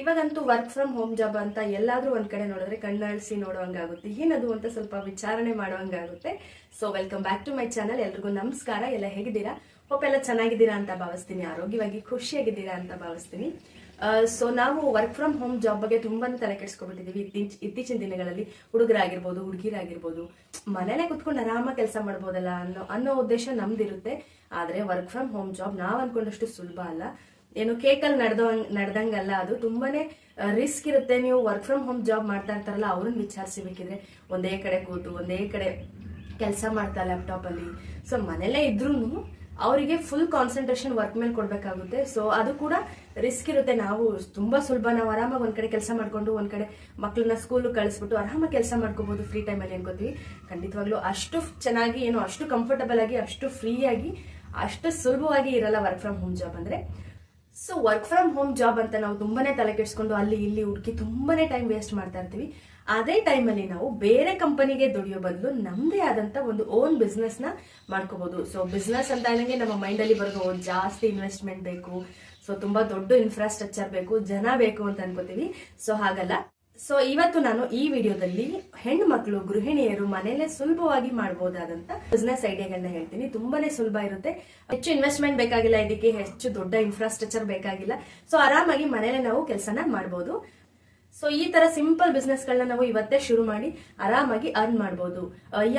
ಇವಾಗಂತೂ work from home job ಅಂತ ಎಲ್ಲಾದ್ರೂ ಒಂದ್ ಕಡೆ ನೋಡಿದ್ರೆ ಕಣ್ಣಾಳಿಸಿ ನೋಡುವಂಗಾಗುತ್ತೆ ಏನದು ಅಂತ ಸ್ವಲ್ಪ ವಿಚಾರಣೆ ಮಾಡುವಂಗಾಗುತ್ತೆ so welcome back to my channel ಎಲ್ರಿಗೂ ನಮಸ್ಕಾರ. ಎಲ್ಲ ಹೇಗಿದ್ದೀರಾ? ಹೋಪ್ ಎಲ್ಲ ಚೆನ್ನಾಗಿದ್ದೀರಾ ಅಂತ ಭಾವಿಸ್ತೀನಿ. ಆರೋಗ್ಯವಾಗಿ ಖುಷಿಯಾಗಿದ್ದೀರಾ ಅಂತ ಭಾವಿಸ್ತೀನಿ. ಸೊ ನಾವು ವರ್ಕ್ ಫ್ರಮ್ ಹೋಮ್ ಜಾಬ್ ಬಗ್ಗೆ ತುಂಬಾನೇ ತಲೆ ಕೆಡಿಸ್ಕೊಬಿಟ್ಟಿದೀವಿ ಇತ್ತೀಚ್ ಇತ್ತೀಚಿನ ದಿನಗಳಲ್ಲಿ ಹುಡುಗರಾಗಿರ್ಬೋದು, ಹುಡುಗಿರಾಗಿರ್ಬೋದು, ಮನೇಲೆ ಕುತ್ಕೊಂಡು ಆರಾಮಾಗಿ ಕೆಲಸ ಮಾಡ್ಬೋದಲ್ಲ ಅನ್ನೋ ಅನ್ನೋ ಉದ್ದೇಶ ನಮ್ದಿರುತ್ತೆ. ಆದ್ರೆ ವರ್ಕ್ ಫ್ರಮ್ ಹೋಮ್ ಜಾಬ್ ನಾವ್ ಅನ್ಕೊಂಡಷ್ಟು ಸುಲಭ ಅಲ್ಲ. ಏನು ಕೇಕಲ್ಲಿ ನಡೆದ ನಡೆದಂಗಲ್ಲ ಅದು ತುಂಬಾನೇ ರಿಸ್ಕ್ ಇರುತ್ತೆ. ನೀವು ವರ್ಕ್ ಫ್ರಮ್ ಹೋಮ್ ಜಾಬ್ ಮಾಡ್ತಾ ಇರ್ತಾರಲ್ಲ, ಅವ್ರನ್ನ ವಿಚಾರಿಸಬೇಕಿದ್ರೆ ಒಂದೇ ಕಡೆ ಕೂತು, ಒಂದೇ ಕಡೆ ಕೆಲಸ ಮಾಡ್ತಾ ಲ್ಯಾಪ್ಟಾಪ್ ಅಲ್ಲಿ. ಸೊ ಮನೆಯಲ್ಲೇ ಇದ್ರೂ ಅವರಿಗೆ ಫುಲ್ ಕಾನ್ಸಂಟ್ರೇಷನ್ ವರ್ಕ್ ಮೇಲೆ ಕೊಡಬೇಕಾಗುತ್ತೆ. ಸೊ ಅದು ಕೂಡ ರಿಸ್ಕ್ ಇರುತ್ತೆ. ನಾವು ತುಂಬಾ ಸುಲಭ ನಾವು ಆರಾಮಾಗಿ ಒಂದ್ ಕಡೆ ಕೆಲಸ ಮಾಡ್ಕೊಂಡು, ಒಂದ್ ಕಡೆ ಮಕ್ಕಳನ್ನ ಸ್ಕೂಲ್ ಕಳಿಸ್ಬಿಟ್ಟು ಆರಾಮಾಗಿ ಕೆಲಸ ಮಾಡ್ಕೋಬಹುದು ಫ್ರೀ ಟೈಮಲ್ಲಿ ಅನ್ಕೋತೀವಿ. ಖಂಡಿತವಾಗ್ಲೂ ಅಷ್ಟು ಚೆನ್ನಾಗಿ ಏನು, ಅಷ್ಟು ಕಂಫರ್ಟಬಲ್ ಆಗಿ, ಅಷ್ಟು ಫ್ರೀ ಆಗಿ, ಅಷ್ಟು ಸುಲಭವಾಗಿ ಇರಲ್ಲ ವರ್ಕ್ ಫ್ರಮ್ ಹೋಮ್ ಜಾಬ್ ಅಂದ್ರೆ. So work from home job ಅಂತ ನಾವು ತುಂಬಾನೇ ತಲೆ ಕೆಡಿಸ್ಕೊಂಡು ಅಲ್ಲಿ ಇಲ್ಲಿ ಹುಡುಕಿ ತುಂಬಾನೇ ಟೈಮ್ ವೇಸ್ಟ್ ಮಾಡ್ತಾ ಇರ್ತೀವಿ. ಅದೇ ಟೈಮಲ್ಲಿ ನಾವು ಬೇರೆ ಕಂಪನಿಗೆ ದುಡಿಯೋ ಬದಲು ನಮ್ಮದೇ ಆದಂತ ಒಂದು ಓನ್ ಬಿಸ್ನೆಸ್ನ ಮಾಡ್ಕೋಬಹುದು ಸೊ ಬಿಸ್ನೆಸ್ ಅಂತ ಹೇಳಂಗೆ ನಮ್ಮ ಮೈಂಡ್ ಅಲ್ಲಿ ಬರೋದು ಜಾಸ್ತಿ ಇನ್ವೆಸ್ಟ್ಮೆಂಟ್ ಬೇಕು. ಸೊ ತುಂಬಾ ದೊಡ್ಡ ಇನ್ಫ್ರಾಸ್ಟ್ರಕ್ಚರ್ ಬೇಕು, ಜನ ಬೇಕು ಅಂತ ಅನ್ಕೋತೀವಿ. ಸೊ ಹಾಗಲ್ಲ. ಸೊ ಇವತ್ತು ನಾನು ಈ ವಿಡಿಯೋದಲ್ಲಿ ಹೆಣ್ಣು ಮಕ್ಕಳು ಗೃಹಿಣಿಯರು ಮನೇಲೆ ಸುಲಭವಾಗಿ ಮಾಡಬಹುದಾದಂತ ಬಿಸ್ನೆಸ್ ಐಡಿಯಾಗಳನ್ನ ಹೇಳ್ತೀನಿ. ತುಂಬಾನೇ ಸುಲಭ ಇರುತ್ತೆ. ಹೆಚ್ಚು ಇನ್ವೆಸ್ಟ್ಮೆಂಟ್ ಬೇಕಾಗಿಲ್ಲ, ಇದಕ್ಕೆ ಹೆಚ್ಚು ದೊಡ್ಡ ಇನ್ಫ್ರಾಸ್ಟ್ರಕ್ಚರ್ ಬೇಕಾಗಿಲ್ಲ. ಸೊ ಆರಾಮಾಗಿ ಮನೇಲೆ ನಾವು ಕೆಲಸನ ಮಾಡಬಹುದು ಸೊ ಈ ತರ ಸಿಂಪಲ್ ಬಿಸ್ನೆಸ್ ಗಳನ್ನ ನಾವು ಇವತ್ತೇ ಶುರು ಮಾಡಿ ಆರಾಮಾಗಿ ಅರ್ನ್ ಮಾಡಬಹುದು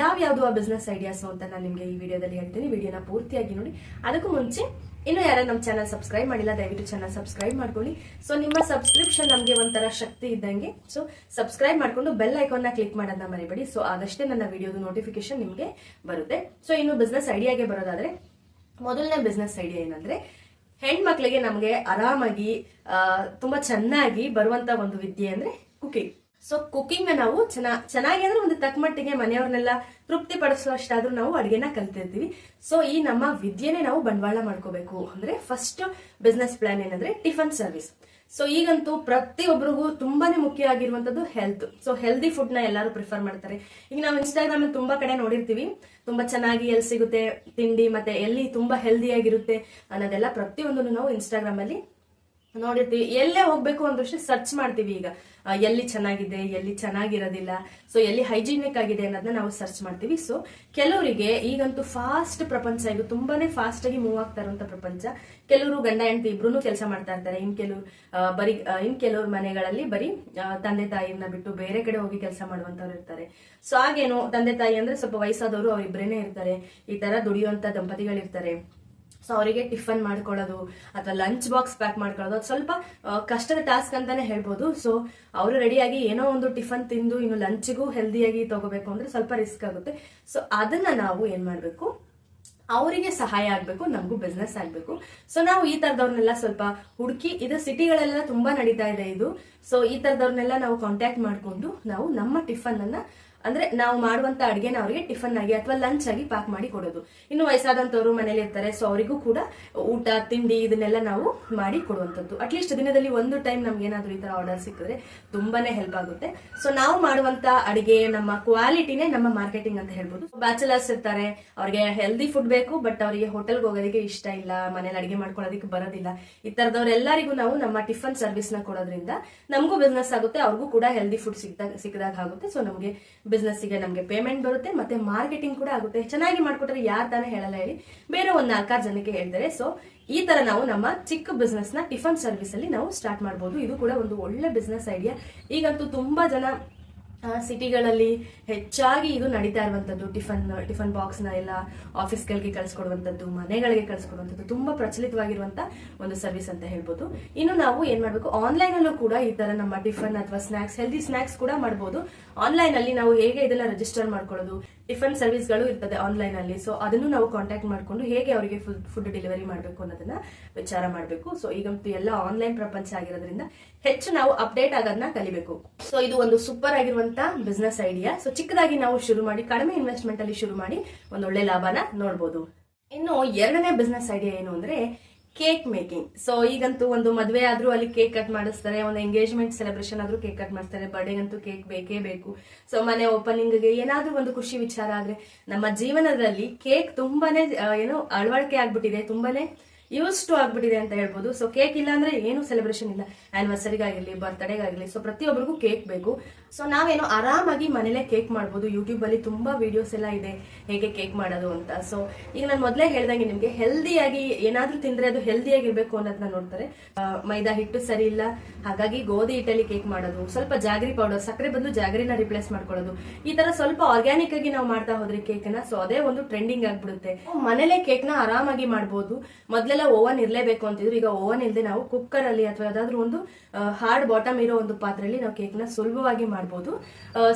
ಯಾವ ಯಾವ್ದು ಆ ಬಿಸ್ನೆಸ್ ಐಡಿಯಾಸ್ ಅಂತ ನಾನು ನಿಮ್ಗೆ ಈ ವಿಡಿಯೋದಲ್ಲಿ ಹೇಳ್ತೀನಿ. ವಿಡಿಯೋನ ಪೂರ್ತಿಯಾಗಿ ನೋಡಿ. ಅದಕ್ಕೂ ಮುಂಚೆ ಇನ್ನು ಯಾರು ನಮ್ಮ ಚಾನಲ್ ಸಬ್ಸ್ಕ್ರೈಬ್ ಮಾಡಿಲ್ಲ, ದಯವಿಟ್ಟು ಚಾನಲ್ ಸಬ್ಸ್ಕ್ರೈಬ್ ಮಾಡ್ಕೊಳ್ಳಿ. ಸೊ ನಿಮ್ಮ ಸಬ್ಸ್ಕ್ರಿಪ್ಷನ್ ನಮಗೆ ಒಂಥರ ಶಕ್ತಿ ಇದ್ದಂಗೆ. ಸೊ ಸಬ್ಸ್ಕ್ರೈಬ್ ಮಾಡ್ಕೊಂಡು ಬೆಲ್ ಐಕಾನ್ನ ಕ್ಲಿಕ್ ಮಾಡೋದನ್ನ ಮರಿಬೇಡಿ. ಸೊ ಆದಷ್ಟೇ ನನ್ನ ವಿಡಿಯೋದು ನೋಟಿಫಿಕೇಶನ್ ನಿಮಗೆ ಬರುತ್ತೆ. ಸೊ ಇನ್ನು ಬಿಸ್ನೆಸ್ ಐಡಿಯಾಗೆ ಬರೋದಾದ್ರೆ, ಮೊದಲನೇ ಬಿಸ್ನೆಸ್ ಐಡಿಯಾ ಏನಂದ್ರೆ, ಹೆಣ್ಮಕ್ಳಿಗೆ ನಮಗೆ ಆರಾಮಾಗಿ ತುಂಬಾ ಚೆನ್ನಾಗಿ ಬರುವಂತ ಒಂದು ವಿದ್ಯೆ ಅಂದ್ರೆ ಕುಕಿಂಗ್ ಸೊ ಕುಕಿಂಗ್ ನಾವು ಚೆನ್ನ ಚೆನ್ನಾಗಿ ಅಂದ್ರೆ ಒಂದು ತಕ್ಕ ಮಟ್ಟಿಗೆ ಮನೆಯವ್ರನ್ನೆಲ್ಲ ತೃಪ್ತಿ ಪಡಿಸುವಷ್ಟಾದ್ರೂ ನಾವು ಅಡುಗೆನ ಕಲ್ತಿರ್ತೀವಿ. ಸೊ ಈ ನಮ್ಮ ವಿದ್ಯೆನೆ ನಾವು ಬಂಡವಾಳ ಮಾಡ್ಕೋಬೇಕು. ಅಂದ್ರೆ ಫಸ್ಟ್ ಬಿಸ್ನೆಸ್ ಪ್ಲಾನ್ ಏನಂದ್ರೆ ಟಿಫನ್ ಸರ್ವಿಸ್ ಸೊ ಈಗಂತೂ ಪ್ರತಿಯೊಬ್ಬರಿಗೂ ತುಂಬಾನೇ ಮುಖ್ಯ ಆಗಿರುವಂತದ್ದು ಹೆಲ್ತ್ ಸೊ ಹೆಲ್ದಿ ಫುಡ್ನ ಎಲ್ಲರೂ ಪ್ರಿಫರ್ ಮಾಡ್ತಾರೆ. ಈಗ ನಾವು ಇನ್ಸ್ಟಾಗ್ರಾಮ್ ಅಲ್ಲಿ ತುಂಬಾ ಕಡೆ ನೋಡಿರ್ತೀವಿ. ತುಂಬಾ ಚೆನ್ನಾಗಿ ಎಲ್ಲಿ ಸಿಗುತ್ತೆ ತಿಂಡಿ ಮತ್ತೆ ಎಲ್ಲಿ ತುಂಬಾ ಹೆಲ್ದಿ ಆಗಿರುತ್ತೆ ಅನ್ನೋದೆಲ್ಲ ಪ್ರತಿಯೊಂದನ್ನು ನಾವು ಇನ್ಸ್ಟಾಗ್ರಾಮ್ ಅಲ್ಲಿ ನೋಡಿರ್ತೀವಿ. ಎಲ್ಲೇ ಹೋಗ್ಬೇಕು ಅಂದಷ್ಟು ಸರ್ಚ್ ಮಾಡ್ತೀವಿ ಈಗ. ಎಲ್ಲಿ ಚೆನ್ನಾಗಿದೆ ಎಲ್ಲಿ ಚೆನ್ನಾಗಿರೋದಿಲ್ಲ. ಸೊ ಎಲ್ಲಿ ಹೈಜಿನಿಕ್ ಆಗಿದೆ ಅನ್ನೋದನ್ನ ನಾವು ಸರ್ಚ್ ಮಾಡ್ತೀವಿ. ಸೊ ಕೆಲವರಿಗೆ ಈಗಂತೂ ಫಾಸ್ಟ್ ಪ್ರಪಂಚ ಇದು ತುಂಬಾನೇ ಫಾಸ್ಟ್ ಆಗಿ ಮೂವ್ ಆಗ್ತಾ ಇರುವಂತ ಪ್ರಪಂಚ. ಕೆಲವರು ಗಂಡ ಹೆಂಡತಿ ಇಬ್ರು ಕೆಲಸ ಮಾಡ್ತಾ ಇರ್ತಾರೆ. ಇನ್ ಕೆಲವರು ಆ, ಬರೀ ಇನ್ ಕೆಲವ್ರ ಮನೆಗಳಲ್ಲಿ ಬರೀ ತಂದೆ ತಾಯಿಯನ್ನ ಬಿಟ್ಟು ಬೇರೆ ಕಡೆ ಹೋಗಿ ಕೆಲಸ ಮಾಡುವಂತವ್ರು ಇರ್ತಾರೆ. ಸೊ ಹಾಗೇನು ತಂದೆ ತಾಯಿ ಅಂದ್ರೆ ಸ್ವಲ್ಪ ವಯಸ್ಸಾದವರು ಅವ್ರಿಬ್ರೇನೆ ಇರ್ತಾರೆ. ಈ ತರ ದುಡಿಯುವಂತ ದಂಪತಿಗಳಿರ್ತಾರೆ. ಸೊ ಅವರಿಗೆ ಟಿಫನ್ ಮಾಡ್ಕೊಳ್ಳೋದು ಅಥವಾ ಲಂಚ್ ಬಾಕ್ಸ್ ಪ್ಯಾಕ್ ಮಾಡ್ಕೊಳ್ಳೋದು. ಅದು ಸ್ವಲ್ಪ ಕಷ್ಟದ ಟಾಸ್ಕ್ ಅಂತಾನೆ ಹೇಳ್ಬೋದು. ಸೊ ಅವರು ರೆಡಿಯಾಗಿ ಏನೋ ಒಂದು ಟಿಫನ್ ತಿಂದು ಇನ್ನು ಲಂಚ್ಗೂ ಹೆಲ್ದಿಯಾಗಿ ತಗೋಬೇಕು ಅಂದ್ರೆ ಸ್ವಲ್ಪ ರಿಸ್ಕ್ ಆಗುತ್ತೆ. ಸೊ ಅದನ್ನ ನಾವು ಏನ್ ಮಾಡಬೇಕು? ಅವರಿಗೆ ಸಹಾಯ ಆಗ್ಬೇಕು, ನಮಗೂ ಬಿಸ್ನೆಸ್ ಆಗ್ಬೇಕು. ಸೊ ನಾವು ಈ ತರದವ್ರನ್ನೆಲ್ಲ ಸ್ವಲ್ಪ ಹುಡುಕಿ, ಇದು ಸಿಟಿಗಳೆಲ್ಲ ತುಂಬಾ ನಡೀತಾ ಇದೆ ಇದು. ಸೊ ಈ ತರದವ್ರನ್ನೆಲ್ಲ ನಾವು ಕಾಂಟ್ಯಾಕ್ಟ್ ಮಾಡಿಕೊಂಡು ನಾವು ನಮ್ಮ ಟಿಫನ್ ಅನ್ನ ಅಂದ್ರೆ ನಾವು ಮಾಡುವಂತ ಅಡಿಗೆನ ಅವರಿಗೆ ಟಿಫನ್ ಆಗಿ ಅಥವಾ ಲಂಚ್ ಆಗಿ ಪ್ಯಾಕ್ ಮಾಡಿ ಕೊಡೋದು. ಇನ್ನು ವಯಸ್ಸಾದಂತವರು ಮನೇಲಿ ಇರ್ತಾರೆ ಸೊ ಅವರಿಗೂ ಕೂಡ ಊಟ, ತಿಂಡಿ ಇದನ್ನೆಲ್ಲ ನಾವು ಮಾಡಿ ಕೊಡುವಂತದ್ದು ಅಟ್ಲೀಸ್ಟ್ ದಿನದಲ್ಲಿ ಒಂದು ಟೈಮ್ ನಮ್ಗೆ ಏನಾದ್ರು ಈ ತರ ಆರ್ಡರ್ ಸಿಕ್ಕಿದ್ರೆ ತುಂಬಾನೇ ಹೆಲ್ಪ್ ಆಗುತ್ತೆ. ಸೊ ನಾವು ಮಾಡುವಂತ ಅಡಿಗೆ ನಮ್ಮ ಕ್ವಾಲಿಟಿನೇ ನಮ್ಮ ಮಾರ್ಕೆಟಿಂಗ್ ಅಂತ ಹೇಳ್ಬೋದು. ಬ್ಯಾಚುಲರ್ಸ್ ಇರ್ತಾರೆ, ಅವ್ರಿಗೆ ಹೆಲ್ದಿ ಫುಡ್ ಬೇಕು ಬಟ್ ಅವರಿಗೆ ಹೋಟೆಲ್ಗೆ ಹೋಗೋದಕ್ಕೆ ಇಷ್ಟ ಇಲ್ಲ, ಮನೇಲಿ ಅಡಿಗೆ ಮಾಡ್ಕೊಳ್ಳೋದಕ್ಕೆ ಬರೋದಿಲ್ಲ. ಈ ತರದವ್ರೆಲ್ಲರಿಗೂ ನಾವು ನಮ್ಮ ಟಿಫನ್ ಸರ್ವಿಸ್ನ ಕೊಡೋದ್ರಿಂದ ನಮಗೂ ಬಿಸ್ನೆಸ್ ಆಗುತ್ತೆ, ಅವ್ರಿಗೂ ಕೂಡ ಹೆಲ್ದಿ ಫುಡ್ ಸಿಕ್ದಾಗ ಸಿಕ್ಕದಾಗ ಆಗುತ್ತೆ. ಸೊ ನಮಗೆ ಬಿಸ್ನೆಸ್ಗೆ ನಮಗೆ ಪೇಮೆಂಟ್ ಬರುತ್ತೆ ಮತ್ತೆ ಮಾರ್ಕೆಟಿಂಗ್ ಕೂಡ ಆಗುತ್ತೆ. ಚೆನ್ನಾಗಿ ಮಾಡಿಕೊಟ್ರೆ ಯಾರು ತಾನೇ ಹೇಳಲ್ಲ ಹೇಳಿ. ಬೇರೆ ಒಂದು ನಾಲ್ಕಾರು ಜನಕ್ಕೆ ಹೇಳ್ತಾರೆ. ಸೊ ಈ ತರ ನಾವು ನಮ್ಮ ಚಿಕ್ಕ ಬಿಸ್ನೆಸ್ನ ಟಿಫನ್ ಸರ್ವಿಸ್ ಅಲ್ಲಿ ನಾವು ಸ್ಟಾರ್ಟ್ ಮಾಡಬಹುದು ಇದು ಕೂಡ ಒಂದು ಒಳ್ಳೆ ಬಿಸ್ನೆಸ್ ಐಡಿಯಾ ಈಗಂತೂ ತುಂಬಾ ಜನ ಸಿಟಿಗಳಲ್ಲಿ ಹೆಚ್ಚಾಗಿ ಇದು ನಡೀತಾ ಇರುವಂತದ್ದು ಟಿಫನ್ ಟಿಫನ್ ಬಾಕ್ಸ್ನ ಎಲ್ಲ ಆಫೀಸ್ಗಳಿಗೆ ಕಳಿಸ್ಕೊಡುವಂಥದ್ದು, ಮನೆಗಳಿಗೆ ಕಳಿಸ್ಕೊಡುವಂಥದ್ದು ತುಂಬಾ ಪ್ರಚಲಿತವಾಗಿರುವಂತ ಒಂದು ಸರ್ವಿಸ್ ಅಂತ ಹೇಳ್ಬೋದು. ಇನ್ನು ನಾವು ಏನ್ ಮಾಡಬೇಕು? ಆನ್ಲೈನ್ ಅಲ್ಲೂ ಕೂಡ ಈ ತರ ನಮ್ಮ ಟಿಫನ್ ಅಥವಾ ಸ್ನಾಕ್ಸ್ ಹೆಲ್ದಿ ಸ್ನಾಕ್ಸ್ ಕೂಡ ಮಾಡಬಹುದು ಆನ್ಲೈನ್ ಅಲ್ಲಿ ನಾವು ಹೇಗೆ ಇದನ್ನ ರಿಜಿಸ್ಟರ್ ಮಾಡ್ಕೊಳ್ಳೋದು? ಟಿಫನ್ ಸರ್ವಿಸ್ಗಳು ಇರ್ತದೆ ಆನ್ಲೈನ್ ಅಲ್ಲಿ. ಸೊ ಅದನ್ನು ನಾವು ಕಾಂಟ್ಯಾಕ್ಟ್ ಮಾಡ್ಕೊಂಡು ಹೇಗೆ ಅವರಿಗೆ ಫುಡ್ ಡೆಲಿವರಿ ಮಾಡಬೇಕು ಅನ್ನೋದನ್ನ ವಿಚಾರ ಮಾಡಬೇಕು. ಸೊ ಈಗಂತೂ ಎಲ್ಲ ಆನ್ಲೈನ್ ಪ್ರಪಂಚ ಆಗಿರೋದ್ರಿಂದ ಹೆಚ್ಚು ನಾವು ಅಪ್ಡೇಟ್ ಆಗೋದನ್ನ ಕಲಿಬೇಕು. ಸೊ ಇದು ಒಂದು ಸೂಪರ್ ಆಗಿರುವಂತ ಬಿಸ್ನೆಸ್ ಐಡಿಯಾ ಸೊ ಚಿಕ್ಕದಾಗಿ ನಾವು ಶುರು ಮಾಡಿ, ಕಡಿಮೆ ಇನ್ವೆಸ್ಟ್ಮೆಂಟ್ ಅಲ್ಲಿ ಶುರು ಮಾಡಿ ಒಂದು ಒಳ್ಳೆ ಲಾಭನ ನೋಡಬಹುದು ಇನ್ನು ಎರಡನೇ ಬಿಸ್ನೆಸ್ ಐಡಿಯಾ ಏನು ಅಂದ್ರೆ ಕೇಕ್ ಮೇಕಿಂಗ್. ಸೊ ಈಗಂತೂ ಒಂದು ಮದುವೆ ಆದ್ರೂ ಅಲ್ಲಿ ಕೇಕ್ ಕಟ್ ಮಾಡಿಸ್ತಾರೆ, ಒಂದು ಎಂಗೇಜ್ಮೆಂಟ್ ಸೆಲೆಬ್ರೇಷನ್ ಆದ್ರೂ ಕೇಕ್ ಕಟ್ ಮಾಡ್ತಾರೆ ಬರ್ಡೇಗಂತೂ ಕೇಕ್ ಬೇಕೇ ಬೇಕು. ಸೊ ಮನೆ ಓಪನಿಂಗ್ಗೆ ಏನಾದ್ರೂ ಒಂದು ಖುಷಿ ವಿಚಾರ ಆದ್ರೆ ನಮ್ಮ ಜೀವನದಲ್ಲಿ ಕೇಕ್ ತುಂಬಾನೇ ಏನು ಅಳವಡಿಕೆ ಆಗ್ಬಿಟ್ಟಿದೆ, ತುಂಬಾನೇ ಯೂಸ್ ಟು ಆಗ್ಬಿಟ್ಟಿದೆ ಅಂತ ಹೇಳ್ಬೋದು. ಸೊ ಕೇಕ್ ಇಲ್ಲ ಅಂದ್ರೆ ಏನು ಸೆಲೆಬ್ರೇಷನ್ ಇಲ್ಲ. ಆನಿವರ್ಸರಿಗಾಗಿರ್ಲಿ ಬರ್ತ್ಡೇಗಾಗಿರ್ಲಿ ಸೊ ಪ್ರತಿಯೊಬ್ಬರಿಗೂ ಕೇಕ್ ಬೇಕು. ಸೊ ನಾವೇನು ಆರಾಮಾಗಿ ಮನೇಲೆ ಕೇಕ್ ಮಾಡ್ಬೋದು. ಯೂಟ್ಯೂಬ್ ಅಲ್ಲಿ ತುಂಬಾ ವಿಡಿಯೋಸ್ ಎಲ್ಲ ಇದೆ. ಹೇಗೆ ಕೇಕ್ ಮಾಡೋದು ಅಂತ. ಸೊ ಈಗ ನಾನು ಮೊದಲೇ ಹೇಳ್ದಂಗೆ ನಿಮ್ಗೆ ಹೆಲ್ದಿಯಾಗಿ ಏನಾದ್ರೂ ತಿಂದ್ರೆ ಅದು ಹೆಲ್ದಿಯಾಗಿರ್ಬೇಕು ಅನ್ನೋದನ್ನ ನೋಡ್ತಾರೆ. ಮೈದಾ ಹಿಟ್ಟು ಸರಿ ಇಲ್ಲ. ಹಾಗಾಗಿ ಗೋಧಿ ಹಿಟ್ಟಲ್ಲಿ ಕೇಕ್ ಮಾಡೋದು. ಸ್ವಲ್ಪ ಜಾಗರಿ ಪೌಡರ್ ಸಕ್ಕರೆ ಬದಲು ಜಾಗರಿನ ರಿಪ್ಲೇಸ್ ಮಾಡ್ಕೊಳ್ಳೋದು. ಈ ತರ ಸ್ವಲ್ಪ ಆರ್ಗ್ಯಾನಿಕ್ ಆಗಿ ನಾವು ಮಾಡ್ತಾ ಹೋದ್ರೆ ಕೇಕ್ನ ಸೊ ಅದೇ ಒಂದು ಟ್ರೆಂಡಿಂಗ್ ಆಗ್ಬಿಡುತ್ತೆ. ಮನೇಲೆ ನ ಆರಾಮಾಗಿ ಮಾಡ್ಬೋದು. ಮೊದ್ಲೆಲ್ಲ ಓವನ್ ಇರಲೇಬೇಕು ಅಂತಿದ್ರು. ಈಗ ಓವನ್ ಇಲ್ಲದೆ ನಾವು ಕುಕ್ಕರ್ ಅಲ್ಲಿ ಅಥವಾ ಯಾವ್ದಾದ್ರು ಒಂದು ಹಾರ್ಡ್ ಬಾಟಮ್ ಇರೋ ಒಂದು ಪಾತ್ರೆಯಲ್ಲಿ ನಾವು ಕೇಕ್ನ ಸುಲಭವಾಗಿ ಮಾಡ್ಬೋದು.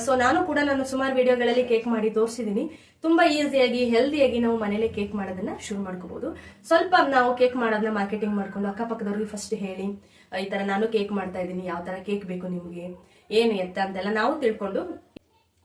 ಸೊ ನಾನು ಕೂಡ ನಾನು ಸುಮಾರು ವಿಡಿಯೋಗಳಲ್ಲಿ ಕೇಕ್ ಮಾಡಿ ತೋರಿಸಿದೀನಿ. ತುಂಬಾ ಈಸಿಯಾಗಿ ಹೆಲ್ದಿಯಾಗಿ ನಾವು ಮನೇಲೆ ಕೇಕ್ ಮಾಡೋದನ್ನ ಶುರು ಮಾಡ್ಕೋಬಹುದು ಸ್ವಲ್ಪ ನಾವು ಕೇಕ್ ಮಾಡೋದನ್ನ ಮಾರ್ಕೆಟಿಂಗ್ ಮಾಡ್ಕೊಂಡು ಅಕ್ಕಪಕ್ಕದವ್ರಿಗೆ ಫಸ್ಟ್ ಹೇಳಿ ಈ ತರ ನಾನು ಕೇಕ್ ಮಾಡ್ತಾ ಇದ್ದೀನಿ, ಯಾವ ತರ ಕೇಕ್ ಬೇಕು ನಿಮ್ಗೆ, ಏನು ಎತ್ತ ಅಂತೆಲ್ಲ ನಾವು ತಿಳ್ಕೊಂಡು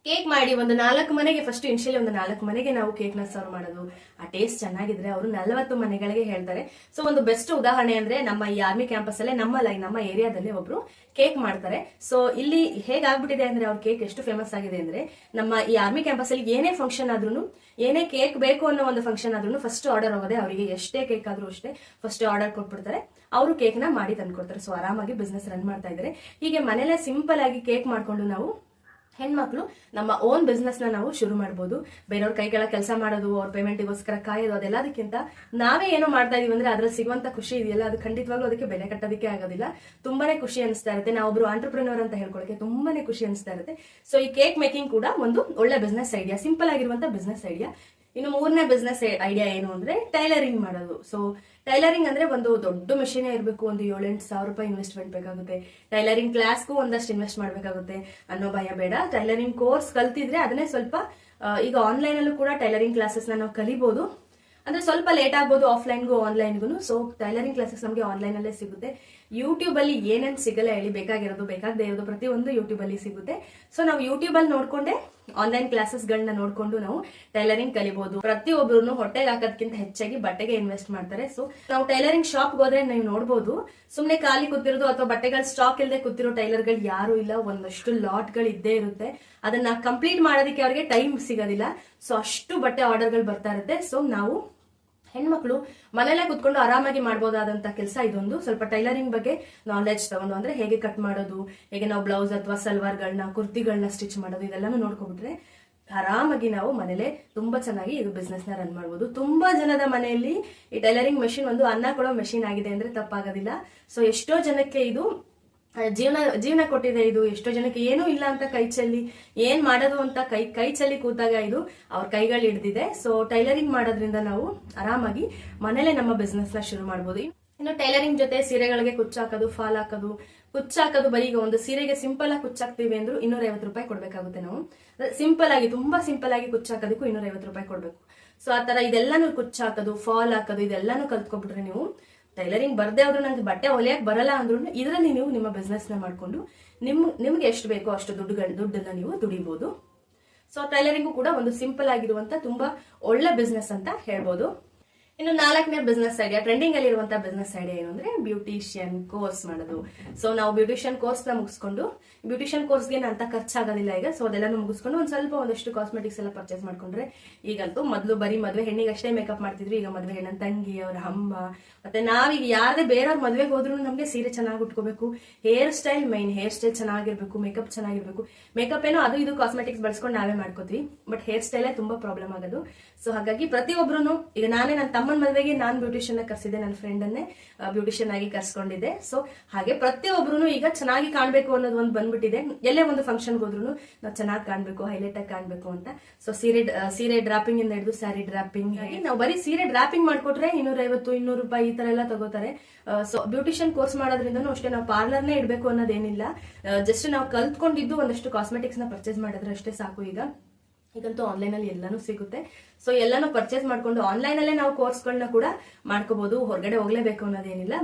ಕೇಕ್ ಮಾಡಿ ಒಂದು ನಾಲ್ಕು ಮನೆಗೆ ಫಸ್ಟ್ ಇನ್ಶಿಯಲಿ ಒಂದು ನಾಲ್ಕು ಮನೆಗೆ ನಾವು ಕೇಕ್ನ ಸರ್ವ್ ಮಾಡೋದು. ಆ ಟೇಸ್ಟ್ ಚೆನ್ನಾಗಿದ್ರೆ ಅವರು ನಲವತ್ತು ಮನೆಗಳಿಗೆ ಹೇಳ್ತಾರೆ. ಸೊ ಒಂದು ಬೆಸ್ಟ್ ಉದಾಹರಣೆ ಅಂದ್ರೆ ನಮ್ಮ ಈ ಆರ್ಮಿ ಕ್ಯಾಂಪಸ್ ಅಲ್ಲೇ ನಮ್ಮ ಲೈ ನಮ್ಮ ಏರಿಯಾದಲ್ಲಿ ಒಬ್ರು ಕೇಕ್ ಮಾಡ್ತಾರೆ. ಸೊ ಇಲ್ಲಿ ಹೇಗಾಗ್ಬಿಟ್ಟಿದೆ ಅಂದ್ರೆ ಅವ್ರ ಕೇಕ್ ಎಷ್ಟು ಫೇಮಸ್ ಆಗಿದೆ ಅಂದ್ರೆ ನಮ್ಮ ಈ ಆರ್ಮಿ ಕ್ಯಾಂಪಸ್ ಅಲ್ಲಿ ಏನೇ ಫಂಕ್ಷನ್ ಆದ್ರೂ ಏನೇ ಕೇಕ್ ಬೇಕು ಅನ್ನೋ ಒಂದು ಫಂಕ್ಷನ್ ಆದ್ರೂ ಫಸ್ಟ್ ಆರ್ಡರ್ ಹೋಗೋದೆ. ಅವರಿಗೆ ಎಷ್ಟೇ ಕೇಕ್ ಆದ್ರೂ ಅಷ್ಟೇ ಫಸ್ಟ್ ಆರ್ಡರ್ ಕೊಟ್ಬಿಡ್ತಾರೆ. ಅವರು ಕೇಕ್ನ ಮಾಡಿ ತಂದ್ಕೊಡ್ತಾರೆ. ಸೊ ಆರಾಮಾಗಿ ಬಿಸ್ನೆಸ್ ರನ್ ಮಾಡ್ತಾ ಇದ್ದಾರೆ. ಹೀಗೆ ಮನೇಲೆ ಸಿಂಪಲ್ ಆಗಿ ಕೇಕ್ ಮಾಡ್ಕೊಂಡು ನಾವು ಹೆಣ್ಮಕ್ಳು ನಮ್ಮ ಓನ್ ಬಿಸ್ನೆಸ್ನ ನಾವು ಶುರು ಮಾಡ್ಬೋದು. ಬೇರೆಯವ್ರ ಕೈಗಳ ಕೆಲಸ ಮಾಡೋದು, ಅವ್ರ ಪೇಮೆಂಟ್ಗೋಸ್ಕರ ಕಾಯೋದು, ಅದೆಲ್ಲದಕ್ಕಿಂತ ನಾವೇ ಏನು ಮಾಡ್ತಾ ಇದೀವಿ ಅಂದ್ರೆ ಅದ್ರಲ್ಲಿ ಸಿಗುವಂತ ಖುಷಿ ಇದೆಯಲ್ಲ, ಅದು ಖಂಡಿತವಾಗ್ಲೂ ಅದಕ್ಕೆ ಬೆಲೆ ಕಟ್ಟೋದಕ್ಕೆ ಆಗೋದಿಲ್ಲ. ತುಂಬಾನೇ ಖುಷಿ ಅನಿಸ್ತಾ ಇರುತ್ತೆ. ನಾವೊಬ್ರು ಆಂಟರ್ಪ್ರಿನರ್ ಅಂತ ಹೇಳ್ಕೊಳಕ್ಕೆ ತುಂಬಾನೇ ಖುಷಿ ಅನಿಸ್ತಾ ಇರುತ್ತೆ. ಸೊ ಈ ಕೇಕ್ ಮೇಕಿಂಗ್ ಕೂಡ ಒಂದು ಒಳ್ಳೆ ಬಿಸ್ನೆಸ್ ಐಡಿಯಾ ಸಿಂಪಲ್ ಆಗಿರುವಂತ ಬಿಸ್ನೆಸ್ ಐಡಿಯಾ ಇನ್ನು ಮೂರನೇ ಬಿಸ್ನೆಸ್ ಐಡಿಯಾ ಏನು ಅಂದ್ರೆ ಟೈಲರಿಂಗ್ ಮಾಡೋದು. ಸೊ ಟೈಲರಿಂಗ್ ಅಂದ್ರೆ ಒಂದು ದೊಡ್ಡ ಮೆಷಿನೇ ಇರಬೇಕು, ಒಂದು ಏಳೆಂಟು ಸಾವಿರ ರೂಪಾಯಿ ಇನ್ವೆಸ್ಟ್ಮೆಂಟ್ ಬೇಕಾಗುತ್ತೆ. ಟೈಲರಿಂಗ್ ಕ್ಲಾಸ್ಗೂ ಒಂದಷ್ಟು ಇನ್ವೆಸ್ಟ್ ಮಾಡಬೇಕಾಗುತ್ತೆ. ಅನ್ನೋ ಭಯ ಬೇಡ. ಟೈಲರಿಂಗ್ ಕೋರ್ಸ್ ಕಲ್ತಿದ್ರೆ ಅದನ್ನೇ ಸ್ವಲ್ಪ ಈಗ ಆನ್ಲೈನ್ ಅಲ್ಲೂ ಕೂಡ ಟೈಲರಿಂಗ್ ಕ್ಲಾಸಸ್ ನಾವು ಕಲಿಬಹುದು ಅಂದ್ರೆ ಸ್ವಲ್ಪ ಲೇಟ್ ಆಗ್ಬೋದು ಆಫ್ಲೈನ್ಗೂ ಆನ್ಲೈನ್ಗೂ ಸೊ ಟೈಲರಿಂಗ್ ಕ್ಲಾಸಸ್ ನಮಗೆ ಆನ್ಲೈನ್ ಅಲ್ಲೇ ಸಿಗುತ್ತೆ. ಯೂಟ್ಯೂಬ್ ಅಲ್ಲಿ ಏನೇನ್ ಸಿಗಲ್ಲ ಹೇಳಿ ಬೇಕಾಗಿರೋದು ಬೇಕಾಗದೇ ಇರೋದು ಪ್ರತಿಯೊಂದು ಯೂಟ್ಯೂಬ್ ಅಲ್ಲಿ ಸಿಗುತ್ತೆ. ಸೊ ನಾವು ಯೂಟ್ಯೂಬ್ ಅಲ್ಲಿ ನೋಡ್ಕೊಂಡೆ ಆನ್ಲೈನ್ ಕ್ಲಾಸಸ್ ಗಳನ್ನ ನೋಡ್ಕೊಂಡು ನಾವು ಟೈಲರಿಂಗ್ ಕಲಿಬಹುದು ಪ್ರತಿಯೊಬ್ಬರು ಹೊಟ್ಟೆಗೆ ಹಾಕೋದಕ್ಕಿಂತ ಹೆಚ್ಚಾಗಿ ಬಟ್ಟೆಗೆ ಇನ್ವೆಸ್ಟ್ ಮಾಡ್ತಾರೆ. ಸೊ ನಾವು ಟೈಲರಿಂಗ್ ಶಾಪ್ ಹೋದ್ರೆ ನೀವು ನೋಡಬಹುದು ಸುಮ್ನೆ ಖಾಲಿ ಕೂತಿರೋದು ಅಥವಾ ಬಟ್ಟೆಗಳ ಸ್ಟಾಕ್ ಇಲ್ಲದೆ ಕೂತಿರೋ ಟೈಲರ್ಗಳು ಯಾರು ಇಲ್ಲ. ಒಂದಷ್ಟು ಲಾಟ್ಗಳು ಇದ್ದೇ ಇರುತ್ತೆ. ಅದನ್ನ ಕಂಪ್ಲೀಟ್ ಮಾಡೋದಕ್ಕೆ ಅವ್ರಿಗೆ ಟೈಮ್ ಸಿಗೋದಿಲ್ಲ. ಸೊ ಅಷ್ಟು ಬಟ್ಟೆ ಆರ್ಡರ್ಗಳು ಬರ್ತಾ ಇರುತ್ತೆ. ಸೊ ನಾವು ಹೆಣ್ಮಕ್ಳು ಮನೇಲೆ ಕುತ್ಕೊಂಡು ಆರಾಮಾಗಿ ಮಾಡ್ಬೋದಾದಂತ ಕೆಲಸ ಇದೊಂದು. ಸ್ವಲ್ಪ ಟೈಲರಿಂಗ್ ಬಗ್ಗೆ ನಾಲೆಡ್ಜ್ ತಗೊಂಡು, ಅಂದ್ರೆ ಹೇಗೆ ಕಟ್ ಮಾಡೋದು, ಹೇಗೆ ನಾವು ಬ್ಲೌಸ್ ಅಥವಾ ಸಲ್ವಾರ್ಗಳನ್ನ ಕುರ್ತಿಗಳನ್ನ ಸ್ಟಿಚ್ ಮಾಡೋದು, ಇದೆಲ್ಲಾನು ನೋಡ್ಕೊಬಿಟ್ರೆ ಆರಾಮಾಗಿ ನಾವು ಮನೇಲೆ ತುಂಬಾ ಚೆನ್ನಾಗಿ ಇದು ಬಿಸ್ನೆಸ್ನ ರನ್ ಮಾಡಬಹುದು ತುಂಬಾ ಜನದ ಮನೆಯಲ್ಲಿ ಈ ಟೈಲರಿಂಗ್ ಮೆಷಿನ್ ಒಂದು ಅನ್ನ ಕೊಡೋ ಮೆಷಿನ್ ಆಗಿದೆ ಅಂದ್ರೆ ತಪ್ಪಾಗೋದಿಲ್ಲ. ಸೊ ಎಷ್ಟೋ ಜನಕ್ಕೆ ಇದು ಜೀವನ ಜೀವನ ಕೊಟ್ಟಿದೆ ಇದು. ಎಷ್ಟೋ ಜನಕ್ಕೆ ಏನೂ ಇಲ್ಲ ಅಂತ ಕೈ ಚಲ್ಲಿ, ಏನ್ ಮಾಡೋದು ಅಂತ ಕೈ ಕೈ ಚೆಲ್ಲಿ ಕೂತಾಗ ಇದು ಅವ್ರ ಕೈಗಳು ಹಿಡ್ದಿದೆ. ಸೊ ಟೈಲರಿಂಗ್ ಮಾಡೋದ್ರಿಂದ ನಾವು ಆರಾಮಾಗಿ ಮನೇಲೆ ನಮ್ಮ ಬಿಸ್ನೆಸ್ನ ಶುರು ಮಾಡ್ಬೋದು. ಇನ್ನು ಟೈಲರಿಂಗ್ ಜೊತೆ ಸೀರೆಗಳಿಗೆ ಕುಚ್ಚಾಕೋದು ಫಾಲ್ ಹಾಕೋದು. ಕುಚ್ಚಾಕೋದು ಬರೀ ಈಗ ಒಂದು ಸೀರೆಗೆ ಸಿಂಪಲ್ ಆಗಿ ಕುಚ್ಚಾಕ್ತೀವಿ ಅಂದ್ರೂ ಇನ್ನೂರೈವತ್ತು ರೂಪಾಯಿ ಕೊಡ್ಬೇಕಾಗುತ್ತೆ ನಾವು. ಸಿಂಪಲ್ ಆಗಿ, ತುಂಬಾ ಸಿಂಪಲ್ ಆಗಿ ಕುಚ್ಚಾಕೋದಕ್ಕೂ ಇನ್ನೂರ ಐವತ್ತು ರೂಪಾಯಿ ಕೊಡ್ಬೇಕು. ಸೊ ಆ ತರ ಇದೆಲ್ಲಾನು ಕುಚ್ಚಾಕೋದು ಫಾಲ್ ಹಾಕೋದು, ಇದೆಲ್ಲಾನು ಕಲ್ತ್ಕೊಬಿಟ್ರೆ ನೀವು ಟೈಲರಿಂಗ್ ಬರ್ದೇ ಆದ್ರೂ ನಂಗೆ ಬಟ್ಟೆ ಹೊಲಿಯಕ್ಕೆ ಬರಲ್ಲ ಅಂದ್ರು ಇದರಲ್ಲಿ ನೀವು ನಿಮ್ಮ ಬಿಸ್ನೆಸ್ನ ಮಾಡ್ಕೊಂಡು ನಿಮ್, ನಿಮ್ಗೆ ಎಷ್ಟು ಬೇಕೋ ಅಷ್ಟು ದುಡ್ಡು ದುಡ್ಡನ್ನ ನೀವು ದುಡಿಬಹುದು ಸೊ ಟೈಲರಿಂಗು ಕೂಡ ಒಂದು ಸಿಂಪಲ್ ಆಗಿರುವಂತ ತುಂಬಾ ಒಳ್ಳೆ ಬಿಸ್ನೆಸ್ ಅಂತ ಹೇಳ್ಬೋದು. ಇನ್ನು ನಾಲ್ಕನೇ ಬಿಸ್ನೆಸ್ ಐಡಿಯಾ ಟ್ರೆಂಡಿಂಗ್ ಅಲ್ಲಿ ಇರುವಂತಹ ಬಿಸ್ನೆಸ್ ಐಡಿಯಾ ಏನು ಅಂದ್ರೆ ಬ್ಯೂಟಿಷಿಯನ್ ಕೋರ್ಸ್ ಮಾಡೋದು. ಸೊ ನಾವು ಬ್ಯೂಟಿಷಿಯನ್ ಕೋರ್ಸ್ನ ಮುಗಿಸ್ಕೊಂಡು ಬ್ಯೂಟಿಷಿಯನ್ ಕೋರ್ಸ್ಗೆ ಅಂತ ಖರ್ಚಾಗೋದಿಲ್ಲ ಈಗ. ಸೊ ಅದೆಲ್ಲಾನು ಮುಗಿಸ್ಕೊಂಡು ಒಂದ್ ಸ್ವಲ್ಪ ಒಂದಷ್ಟು ಕಾಸ್ಮೆಟಿಕ್ಸ್ ಎಲ್ಲ ಪರ್ಚೇಸ್ ಮಾಡ್ಕೊಂಡ್ರೆ ಈಗಂತೂ ಮೊದಲು ಬರೀ ಮದುವೆ ಹೆಣ್ಣಿಗೆ ಅಷ್ಟೇ ಮೇಕಪ್ ಮಾಡ್ತಿದ್ರು. ಈಗ ಮದುವೆ ಹೆಣ್ಣನ್ ತಂಗಿ, ಅವ್ರ ಅಮ್ಮ ಮತ್ತೆ ನಾವೀಗ ಯಾರದೇ ಬೇರೆಯವ್ರ ಮದುವೆಗೆ ಹೋದ್ರು ನಮ್ಗೆ ಸೀರೆ ಚೆನ್ನಾಗಿ ಉಟ್ಕೋಬೇಕು. Hair style main hair style ಚೆನ್ನಾಗಿರ್ಬೇಕು ಮೇಕಪ್ ಚೆನ್ನಾಗಿರ್ಬೇಕು. ಮೇಕಪ್ ಏನೋ ಅದು ಇದು ಕಾಸ್ಮೆಟಿಕ್ಸ್ ಬಳಸ್ಕೊಂಡು ನಾವೇ ಮಾಡ್ಕೋತೀವಿ. ಬಟ್ ಹೇರ್ ಸ್ಟೈಲೇ ತುಂಬಾ ಪ್ರಾಬ್ಲಮ್ ಆಗೋದು. ಸೊ ಹಾಗಾಗಿ ಪ್ರತಿಯೊಬ್ಬರು ಈಗ ನಾನೇ ನನ್ನ ತಮ್ಮನ ಮದುವೆಗೆ ನಾನು ಬ್ಯೂಟಿಷಿಯನ್ ಕರ್ಸಿದ್ದೆ ನನ್ನ ಫ್ರೆಂಡ್ ಅನ್ನೇ ಬ್ಯೂಟಿಷಿಯನ್ ಆಗಿ ಕರ್ಸ್ಕೊಂಡಿದ್ದೆ. ಸೊ ಹಾಗೆ ಪ್ರತಿಯೊಬ್ಬರು ಈಗ ಚೆನ್ನಾಗಿ ಕಾಣ್ಬೇಕು ಅನ್ನೋದು ಒಂದು ಬಂದ್ಬಿಟ್ಟಿದೆ. ಎಲ್ಲೇ ಒಂದು ಫಂಕ್ಷನ್ ಹೋದ್ರು ನಾವು ಚೆನ್ನಾಗಿ ಕಾಣ್ಬೇಕು ಹೈಲೈಟ್ ಆಗಿ ಕಾಣಬೇಕು ಅಂತ. ಸೊ ಸೀರೆ ಸೀರೆ ಡ್ರಾಪಿಂಗ್ ಇಂದ ಹಿಡಿದು ಸ್ಯಾರಿ ಡ್ರಾಪಿಂಗ್ ಹಾಗೆ ನಾವು ಬರೀ ಸೀರೆ ಡ್ರಾಪಿಂಗ್ ಮಾಡ್ಕೊಟ್ರೆ ಇನ್ನೂರ ಐವತ್ತು ಇನ್ನೂರು ರೂಪಾಯಿ ಈ ತರ ಎಲ್ಲ ತಗೋತಾರೆ. ಸೊ ಬ್ಯೂಟಿಷಿಯನ್ ಕೋರ್ಸ್ ಮಾಡೋದ್ರಿಂದನೂ ಅಷ್ಟೇ ನಾವು ಪಾರ್ಲರ್ನೇ ಇಡಬೇಕು ಅನ್ನೋದೇನಿಲ್ಲ. ಜಸ್ಟ್ ನಾವು ಕಲ್ತ್ಕೊಂಡಿದ್ದು ಒಂದಷ್ಟು ಕಾಸ್ಮೆಟಿಕ್ಸ್ನ ಪರ್ಚೇಸ್ ಮಾಡಿದ್ರೆ ಅಷ್ಟೇ ಸಾಕು ಈಗ. ಈಗಂತೂ ಆನ್ಲೈನ್ ಅಲ್ಲಿ ಎಲ್ಲಾನು ಸಿಗುತ್ತೆ. ಸೊ ಎಲ್ಲಾನು ಪರ್ಚೇಸ್ ಮಾಡ್ಕೊಂಡು ಆನ್ಲೈನ್ ಅಲ್ಲೇ ನಾವು ಕೋರ್ಸ್ಗಳನ್ನ ಕೂಡ ಮಾಡ್ಕೋಬಹುದು ಹೊರಗಡೆ ಹೋಗ್ಲೇಬೇಕು ಅನ್ನೋದೇನಿಲ್ಲ.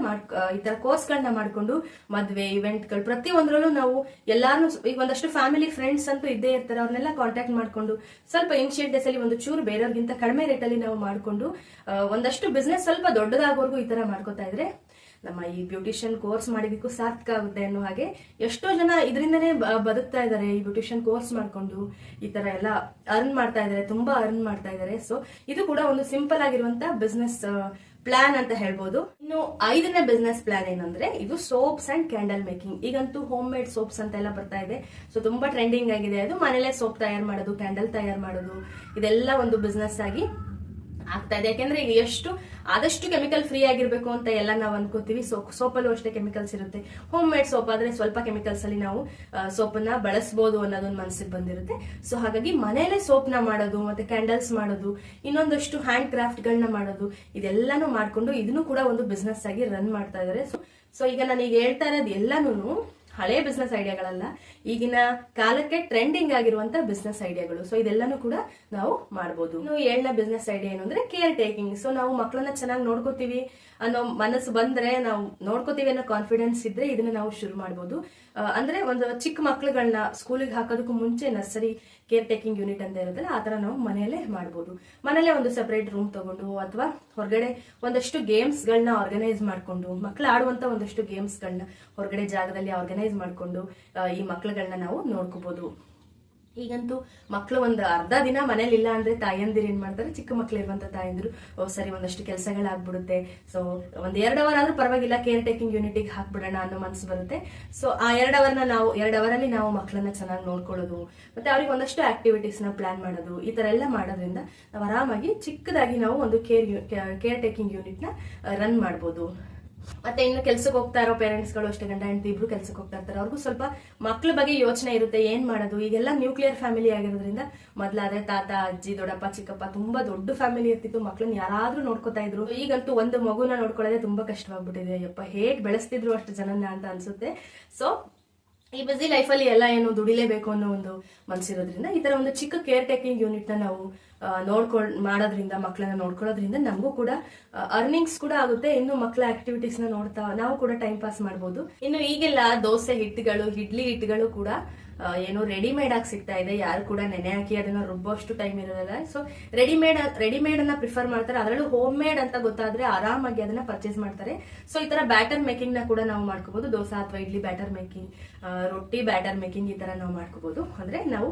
ಈ ತರ ಕೋರ್ಸ್ಗಳನ್ನ ಮಾಡ್ಕೊಂಡು ಮದ್ವೆ ಇವೆಂಟ್ಗಳು ಪ್ರತಿ ಒಂದ್ರಲ್ಲೂ ನಾವು ಎಲ್ಲಾನು ಈಗ ಒಂದಷ್ಟು ಫ್ಯಾಮಿಲಿ ಫ್ರೆಂಡ್ಸ್ ಅಂತೂ ಇದ್ದೇ ಇರ್ತಾರೆ. ಅವ್ರನ್ನೆಲ್ಲ ಕಾಂಟ್ಯಾಕ್ಟ್ ಮಾಡ್ಕೊಂಡು ಸ್ವಲ್ಪ ಇನಿಷಿಯೇಟ್ ಡೇಸ್ ಅಲ್ಲಿ ಒಂದು ಚೂರು ಬೇರೆಯವ್ರಿಗಿಂತ ಕಡಿಮೆ ರೇಟಲ್ಲಿ ನಾವು ಮಾಡ್ಕೊಂಡು ಒಂದಷ್ಟು ಬಿಸ್ನೆಸ್ ಸ್ವಲ್ಪ ದೊಡ್ಡದಾಗೋರ್ಗು ಈ ತರ ಮಾಡ್ಕೋತಾ ಇದ್ರೆ ನಮ್ಮ ಈ ಬ್ಯೂಟಿಷಿಯನ್ ಕೋರ್ಸ್ ಮಾಡಿದಕ್ಕೂ ಸಾರ್ಥಕ ಆಗುತ್ತೆ ಅನ್ನೋ ಹಾಗೆ ಎಷ್ಟೋ ಜನ ಇದರಿಂದನೇ ಬದುಕ್ತಾ ಇದ್ದಾರೆ ಈ ಬ್ಯೂಟಿಷಿಯನ್ ಕೋರ್ಸ್ ಮಾಡಿಕೊಂಡು. ಈ ತರ ಎಲ್ಲ ಅರ್ನ್ ಮಾಡ್ತಾ ಇದ್ದಾರೆ ತುಂಬಾ ಅರ್ನ್ ಮಾಡ್ತಾ ಇದ್ದಾರೆ ಸೊ ಇದು ಕೂಡ ಒಂದು ಸಿಂಪಲ್ ಆಗಿರುವಂತ ಬಿಸ್ನೆಸ್ ಪ್ಲಾನ್ ಅಂತ ಹೇಳ್ಬೋದು. ಇನ್ನು ಐದನೇ ಬಿಸ್ನೆಸ್ ಪ್ಲಾನ್ ಏನಂದ್ರೆ ಇದು ಸೋಪ್ಸ್ ಅಂಡ್ ಕ್ಯಾಂಡಲ್ ಮೇಕಿಂಗ್ ಈಗಂತೂ ಹೋಮ್ ಮೇಡ್ ಸೋಪ್ಸ್ ಅಂತ ಎಲ್ಲ ಬರ್ತಾ ಇದೆ. ಸೊ ತುಂಬಾ ಟ್ರೆಂಡಿಂಗ್ ಆಗಿದೆ. ಅದು ಮನೇಲೆ ಸೋಪ್ ತಯಾರು ಮಾಡೋದು ಕ್ಯಾಂಡಲ್ ತಯಾರು ಮಾಡೋದು, ಇದೆಲ್ಲ ಒಂದು ಬಿಸ್ನೆಸ್ ಆಗಿ ಆಗ್ತಾ ಇದೆ. ಯಾಕೆಂದ್ರೆ ಈಗ ಎಷ್ಟು ಆದಷ್ಟು ಕೆಮಿಕಲ್ ಫ್ರೀ ಆಗಿರ್ಬೇಕು ಅಂತ ಎಲ್ಲ ನಾವು ಅನ್ಕೋತೀವಿ. ಸೋ ಸೋಪಲ್ಲೂ ಅಷ್ಟೇ ಕೆಮಿಕಲ್ಸ್ ಇರುತ್ತೆ. ಹೋಮ್ ಮೇಡ್ ಸೋಪ್ ಆದ್ರೆ ಸ್ವಲ್ಪ ಕೆಮಿಕಲ್ಸ್ ಅಲ್ಲಿ ನಾವು ಸೋಪನ್ನ ಬಳಸಬಹುದು ಅನ್ನೋದೊಂದು ಮನಸ್ಸಿಗೆ ಬಂದಿರುತ್ತೆ. ಸೊ ಹಾಗಾಗಿ ಮನೇಲೆ ಸೋಪ್ನ ಮಾಡೋದು, ಮತ್ತೆ ಕ್ಯಾಂಡಲ್ಸ್ ಮಾಡೋದು, ಇನ್ನೊಂದಷ್ಟು ಹ್ಯಾಂಡ್ ಕ್ರಾಫ್ಟ್ ಗಳನ್ನ ಮಾಡೋದು, ಇದೆಲ್ಲಾನು ಮಾಡಿಕೊಂಡು ಇದನ್ನು ಕೂಡ ಒಂದು ಬಿಸ್ನೆಸ್ ಆಗಿ ರನ್ ಮಾಡ್ತಾ ಇದಾರೆ. ಸೊ ಈಗ ನಾನು ಈಗ ಹೇಳ್ತಾ ಇರೋದು ಎಲ್ಲಾನು ಹಳೆ ಬಿಸ್ನೆಸ್ ಐಡಿಯಾಗಳಲ್ಲ ಈಗಿನ ಕಾಲಕ್ಕೆ ಟ್ರೆಂಡಿಂಗ್ ಆಗಿರುವಂತ ಬಿಸ್ನೆಸ್ ಐಡಿಯಾಗಳು ಸೊ ಇದೆಲ್ಲಾನು ಕೂಡ ನಾವು ಮಾಡಬಹುದು ಇನ್ನು ಏಳನೇ ಬಿಸ್ನೆಸ್ ಐಡಿಯಾ ಏನು ಅಂದ್ರೆ ಕೇರ್ ಟೇಕಿಂಗ್ ಸೊ ನಾವು ಮಕ್ಕಳನ್ನ ಚೆನ್ನಾಗಿ ನೋಡ್ಕೋತೀವಿ. ಅನ್ನೋ ಮನಸ್ಸು ಬಂದ್ರೆ ನಾವು ನೋಡ್ಕೋತೀವಿ ಅನ್ನೋ ಕಾನ್ಫಿಡೆನ್ಸ್ ಇದ್ರೆ ಇದನ್ನ ನಾವು ಶುರು ಮಾಡಬಹುದು ಅಂದ್ರೆ ಒಂದು ಚಿಕ್ಕ ಮಕ್ಳುಗಳನ್ನ ಸ್ಕೂಲಿಗೆ ಹಾಕೋದಕ್ಕೂ ಮುಂಚೆ ನರ್ಸರಿ ಕೇರ್ ಟೇಕಿಂಗ್ ಯೂನಿಟ್ ಅಂತ ಇರುತ್ತಲ್ಲ, ಆ ತರ ನಾವು ಮನೆಯಲ್ಲೇ ಮಾಡಬಹುದು ಮನೇಲೆ ಒಂದು ಸೆಪರೇಟ್ ರೂಮ್ ತಗೊಂಡು ಅಥವಾ ಹೊರಗಡೆ ಒಂದಷ್ಟು ಗೇಮ್ಸ್ ಗಳನ್ನ ಆರ್ಗನೈಸ್ ಮಾಡ್ಕೊಂಡು, ಮಕ್ಳು ಆಡುವಂತ ಒಂದಷ್ಟು ಗೇಮ್ಸ್ ಗಳನ್ನ ಹೊರಗಡೆ ಜಾಗದಲ್ಲಿ ಆರ್ಗನೈಸ್ ಮಾಡ್ಕೊಂಡು ಈ ಮಕ್ಳುಗಳನ್ನ ನಾವು ನೋಡ್ಕೋಬಹುದು ಈಗಂತೂ ಮಕ್ಕಳು ಒಂದು ಅರ್ಧ ದಿನ ಮನೇಲಿ ಇಲ್ಲ ಅಂದ್ರೆ ತಾಯಂದಿರು ಏನ್ ಮಾಡ್ತಾರೆ? ಚಿಕ್ಕ ಮಕ್ಳು ಇರುವಂತ ತಾಯಂದಿರು, ಓ, ಸರಿ, ಒಂದಷ್ಟು ಕೆಲಸಗಳಾಗ್ಬಿಡುತ್ತೆ. ಸೊ ಒಂದ್ ಎರಡು ಅವರ್ ಆದ್ರೂ ಪರವಾಗಿಲ್ಲ ಕೇರ್ ಟೇಕಿಂಗ್ ಯೂನಿಟಿಗೆ ಹಾಕ್ಬಿಡೋಣ ಅನ್ನೋ ಮನ್ಸು ಬರುತ್ತೆ. ಸೊ ಆ ಎರಡ್ ಅವರ್ನ ನಾವು, ಎರಡ್ ಅವರಲ್ಲಿ ನಾವು ಮಕ್ಕಳನ್ನ ಚೆನ್ನಾಗಿ ನೋಡ್ಕೊಳ್ಳೋದು, ಮತ್ತೆ ಅವ್ರಿಗೆ ಒಂದಷ್ಟು ಆಕ್ಟಿವಿಟೀಸ್ನ ಪ್ಲಾನ್ ಮಾಡೋದು, ಈ ತರ ಎಲ್ಲ ಮಾಡೋದ್ರಿಂದ ನಾವು ಆರಾಮಾಗಿ ಚಿಕ್ಕದಾಗಿ ನಾವು ಒಂದು ಕೇರ್ ಕೇರ್ ಟೇಕಿಂಗ್ ಯೂನಿಟ್ನ ರನ್ ಮಾಡ್ಬೋದು. ಮತ್ತೆ ಇನ್ನು ಕೆಲ್ಸಕ್ಕೆ ಹೋಗ್ತಾ ಇರೋ ಪೇರೆಂಟ್ಸ್ಗಳು ಅಷ್ಟೇ, ಗಂಡ, ಹೆಂಡತಿ ಇಬ್ರು ಕೆಲ್ಸಕ್ಕೆ ಹೋಗ್ತಾ ಇರ್ತಾರೆ. ಅವ್ರಿಗೂ ಸ್ವಲ್ಪ ಮಕ್ಳ ಬಗ್ಗೆ ಯೋಚನೆ ಇರುತ್ತೆ, ಏನ್ ಮಾಡೋದು? ಈಗೆಲ್ಲ ನ್ಯೂಕ್ಲಿಯರ್ ಫ್ಯಾಮಿಲಿ ಆಗಿರೋದ್ರಿಂದ ಮೊದ್ಲಾದ್ರೆ ತಾತ, ಅಜ್ಜಿ, ದೊಡ್ಡಪ್ಪ, ಚಿಕ್ಕಪ್ಪ ತುಂಬಾ ದೊಡ್ಡ ಫ್ಯಾಮಿಲಿ ಇರ್ತಿತ್ತು. ಮಕ್ಳನ್ನ ಯಾರಾದ್ರೂ ನೋಡ್ಕೋತಾ ಇದ್ರು. ಈಗಂತೂ ಒಂದು ಮಗುನ ನೋಡ್ಕೊಳ್ಳೋದೇ ತುಂಬಾ ಕಷ್ಟವಾಗ್ಬಿಟ್ಟಿದೆ. ಅಯ್ಯಪ್ಪ ಹೇಗ್ ಬೆಳೆಸ್ತಿದ್ರು ಅಷ್ಟು ಜನನ ಅಂತ ಅನ್ಸುತ್ತೆ. ಸೊ ಈ ಬಿಸಿ ಲೈಫಲ್ಲಿ ಎಲ್ಲ ಏನು ದುಡಿಲೇಬೇಕು ಅನ್ನೋ ಒಂದು ಮನಸ್ಸಿರೋದ್ರಿಂದ ಈ ತರ ಒಂದು ಚಿಕ್ಕ ಕೇರ್ ಟೇಕಿಂಗ್ ಯೂನಿಟ್ನ ನಾವು ನೋಡ್ಕೊಳ್, ಮಾಡೋದ್ರಿಂದ ಮಕ್ಕಳನ್ನ ನೋಡ್ಕೊಳ್ಳೋದ್ರಿಂದ ನಮಗೂ ಕೂಡ ಅರ್ನಿಂಗ್ಸ್ ಕೂಡ ಆಗುತ್ತೆ. ಇನ್ನು ಮಕ್ಕಳ ಆಕ್ಟಿವಿಟೀಸ್ನ ನೋಡ್ತಾ, ನಾವು ಕೂಡ ಟೈಮ್ ಪಾಸ್ ಮಾಡ್ಬೋದು. ಇನ್ನು ಈಗೆಲ್ಲ ದೋಸೆ ಹಿಟ್ಟುಗಳು ಇಡ್ಲಿ ಹಿಟ್ಟುಗಳು ಕೂಡ ಏನು ರೆಡಿಮೇಡ್ ಆಗಿ ಸಿಗ್ತಾ ಇದೆ. ಯಾರು ಕೂಡ ನೆನೆ ಹಾಕಿ ಅದನ್ನ ರುಬ್ಬೋಷ್ಟು ಟೈಮ್ ಇರೋದಲ್ಲ. ಸೊ ರೆಡಿಮೇಡ್ ರೆಡಿಮೇಡ್ ಅನ್ನ ಪ್ರಿಫರ್ ಮಾಡ್ತಾರೆ. ಅದರಲ್ಲೂ ಹೋಮ್ ಮೇಡ್ ಅಂತ ಗೊತ್ತಾದ್ರೆ ಆರಾಮಾಗಿ ಅದನ್ನ ಪರ್ಚೇಸ್ ಮಾಡ್ತಾರೆ. ಸೊ ಈ ತರ ಬ್ಯಾಟರ್ ಮೇಕಿಂಗ್ನ ಕೂಡ ನಾವು ಮಾಡ್ಕೋಬಹುದು ದೋಸೆ ಅಥವಾ ಇಡ್ಲಿ ಬ್ಯಾಟರ್ ಮೇಕಿಂಗ್ ರೊಟ್ಟಿ ಬ್ಯಾಟರ್ ಮೇಕಿಂಗ್ ಈ ತರ ನಾವು ಮಾಡ್ಕೋಬಹುದು ಅಂದ್ರೆ ನಾವು